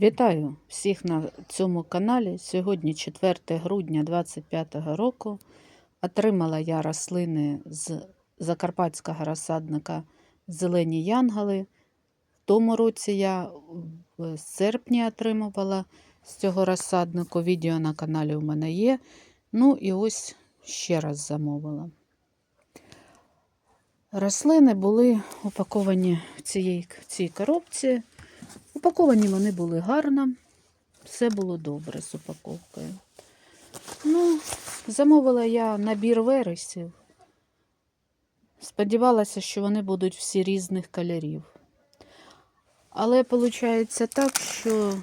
Вітаю всіх на цьому каналі. Сьогодні 4 грудня 2025 року. Отримала я рослини з закарпатського розсадника Зелені Янголи. В тому році я в серпні отримувала з цього розсаднику. Відео на каналі у мене є. Ну і ось ще раз замовила. Рослини були упаковані в цій, в цій коробці. Упаковані вони були гарно, все було добре з упаковкою. Ну, замовила я набір вересів. Сподівалася, що вони будуть всі різних кольорів. Але виходить так, що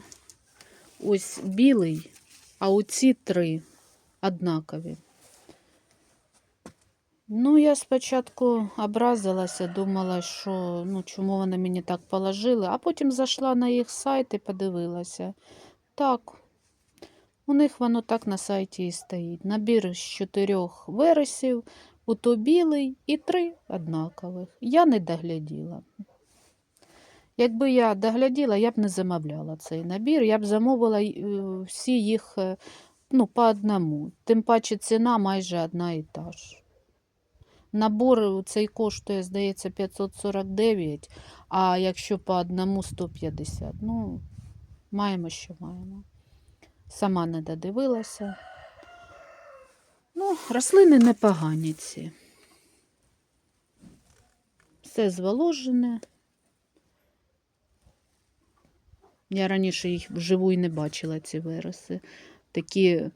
ось білий, а оці три однакові. Ну, я спочатку образилася, думала, що ну, чому вони мені так положили, а потім зайшла на їх сайт і подивилася. Так, у них воно так на сайті і стоїть. Набір з чотирьох вересів, ото білий і три однакових. Я не догляділа. Якби я догляділа, я б не замовляла цей набір, я б замовила е, всі їх е, ну, по одному. Тим паче ціна майже одна і та ж. Набор цей коштує, здається, 549, а якщо по одному 150. Ну, маємо, що маємо. Сама не додивилася. Ну, рослини непогані ці. Все зволожене. Я раніше їх вживу і не бачила, ці вироси. Такі,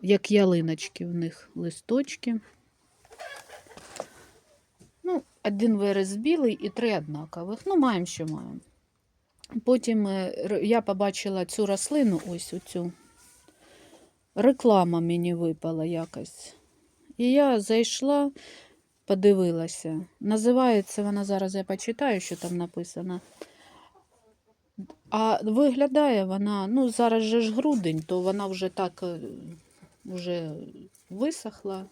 як ялиночки, в них листочки. Ну, один вираз білий і три однакових. Ну, маємо, що маємо. Потім е, я побачила цю рослину, ось оцю. Реклама мені випала якось. І я зайшла, подивилася. Називається вона зараз, я почитаю, що там написано. А виглядає вона, ну, зараз же ж грудень, то вона вже так е, вже висохла.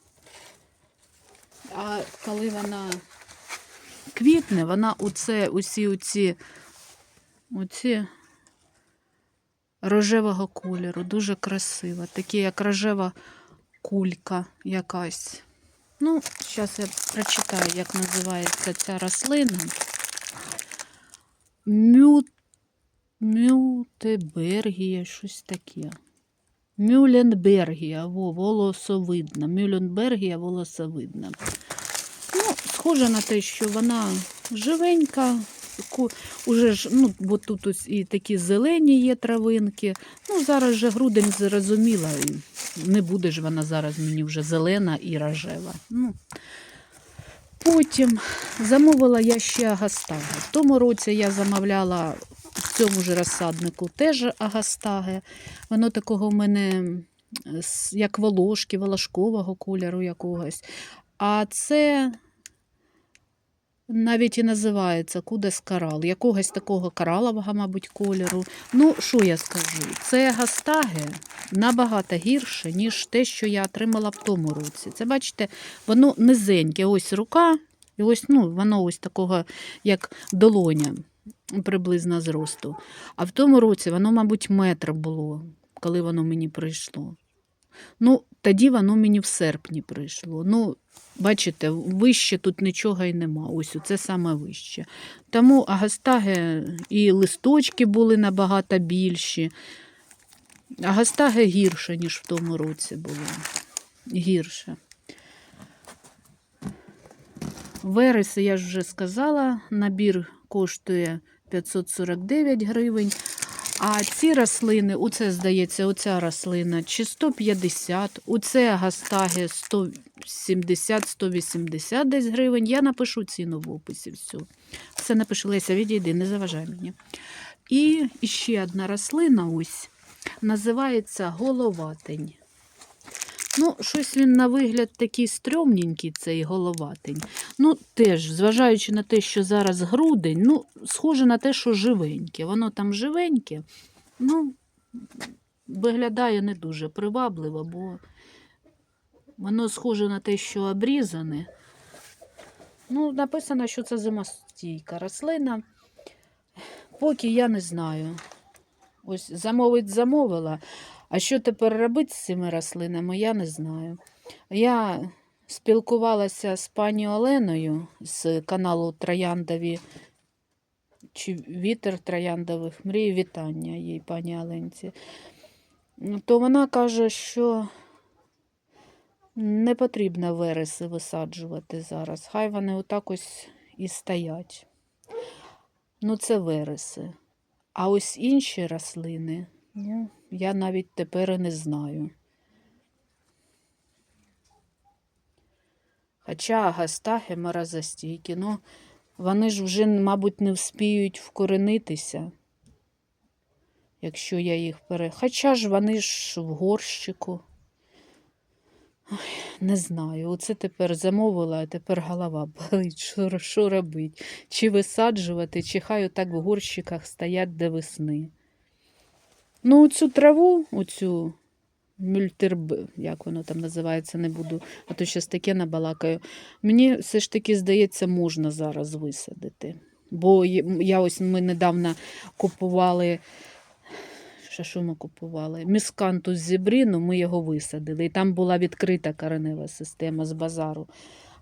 А коли вона квітне, вона оце, усі оці, оці рожевого кольору, дуже красива. Такі, як рожева кулька якась. Ну, зараз я прочитаю, як називається ця рослина. Мютебергія, щось таке. Мюленбергія, во, волосовидна. Мюленбергія волосовидна. Ну, схоже на те, що вона живенька. Уже ж, ну, бо тут ось і такі зелені є травинки. Ну, зараз же грудень зрозуміла. Не буде ж вона зараз мені вже зелена і рожева. Ну. Потім замовила я ще агастаги. В тому році я замовляла в цьому ж розсаднику теж агастаги. Воно такого в мене як волошки, волошкового кольору якогось. А це навіть і називається кудес карал, якогось такого коралового, мабуть, кольору. Ну, що я скажу? Це гастаги набагато гірше, ніж те, що я отримала в тому році. Це, бачите, воно низеньке. Ось рука, і ось ну, воно ось такого, як долоня, приблизно зросту. А в тому році воно, мабуть, метр було, коли воно мені прийшло. Ну, тоді воно мені в серпні прийшло. Ну, бачите, вище тут нічого і нема. Ось це саме вище. Тому агастаги і листочки були набагато більші. Агастаги гірше, ніж в тому році було. Гірше. Вереси, я ж вже сказала, набір коштує 549 гривень. А ці рослини, оце, здається, оця рослина чи 150, оце гастаги 170-180 десь гривень. Я напишу ціну в описі всю. Все напишу, Леся, відійди, не заважай мені. І ще одна рослина ось називається головатень. Ну, щось він на вигляд такий стрьомненький, цей головатень. Ну, теж, зважаючи на те, що зараз грудень, ну, схоже на те, що живеньке. Воно там живеньке, ну, виглядає не дуже привабливо, бо воно схоже на те, що обрізане. Ну, написано, що це зимостійка рослина. поки я не знаю. Ось замовить замовила. А що тепер робити з цими рослинами, я не знаю. Я спілкувалася з пані Оленою з каналу Трояндові чи Вітер Трояндових мрій вітання їй, пані Оленці. Ну, То вона каже, що не потрібно вереси висаджувати зараз. Хай вони отак ось і стоять. Ну, це вереси. А ось інші рослини, ну, я навіть тепер і не знаю. Хоча агастахи морозостійкі, ну, вони ж вже, мабуть, не вспіють вкоренитися, якщо я їх пере. Хоча ж вони ж в горщику. Ой, не знаю. Оце тепер замовила, а тепер голова болить. Що, що робити? Чи висаджувати, чи хай отак в горщиках стоять до весни. Ну, оцю траву, оцю мюльтерб, як воно там називається, не буду, а то щось таке набалакаю. Мені все ж таки здається, можна зараз висадити. Бо я ось ми недавно купували. Що, ми купували? Міскантус зібріну, ми його висадили. І там була відкрита коренева система з базару.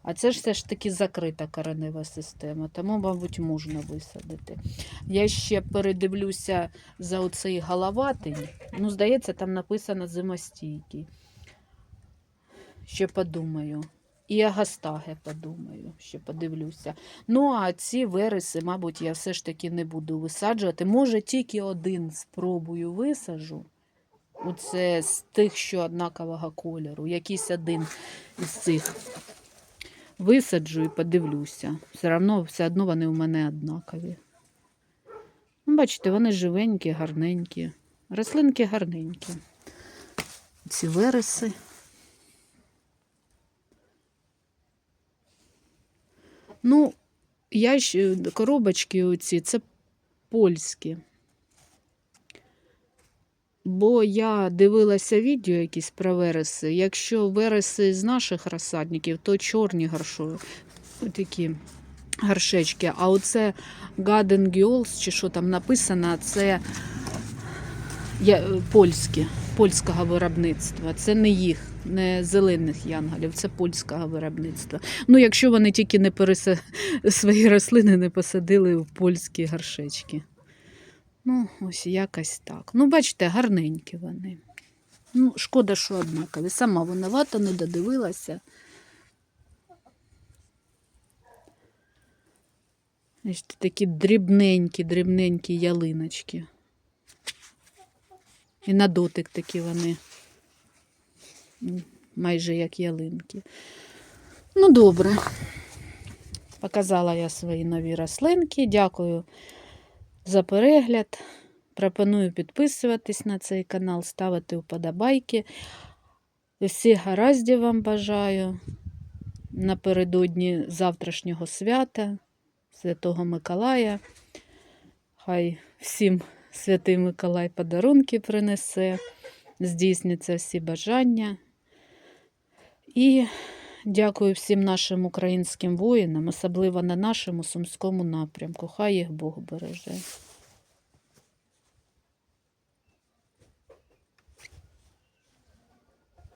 А це ж все ж таки закрита коренева система, тому, мабуть, можна висадити. Я ще передивлюся за оцей головатий. Ну, здається, там написано зимостійкий. Ще подумаю. І агастаги подумаю, ще подивлюся. Ну, а ці вереси, мабуть, я все ж таки не буду висаджувати. Може, тільки один спробую висаджу. Оце з тих, що однакового кольору. Якийсь один із цих висаджу і подивлюся. Все одно, все одно вони у мене однакові. Ну, Бачите, вони живенькі, гарненькі. Рослинки гарненькі. Ці вереси. Ну, я ж коробочки оці, це польські. Бо я дивилася відео якісь про вереси. Якщо вереси з наших розсадників, то чорні горшо, такі горшечки. А оце Garden Girls, чи що там написано, це я, е, польське, польського виробництва. Це не їх, не зелених янголів, це польського виробництва. Ну, якщо вони тільки не переса... свої рослини не посадили в польські горшечки. Ну, ось якось так. Ну, бачите, гарненькі вони. Ну, шкода, що однакові. Сама винувата, не додивилася. Бачите, такі дрібненькі, дрібненькі ялиночки. І на дотик такі вони. Майже як ялинки. Ну, добре. Показала я свої нові рослинки. Дякую за перегляд. Пропоную підписуватись на цей канал, ставити вподобайки. Всіх гараздів вам бажаю напередодні завтрашнього свята, Святого Миколая. Хай всім Святий Миколай подарунки принесе, здійсняться всі бажання. І дякую всім нашим українським воїнам, особливо на нашому сумському напрямку. Хай їх Бог береже.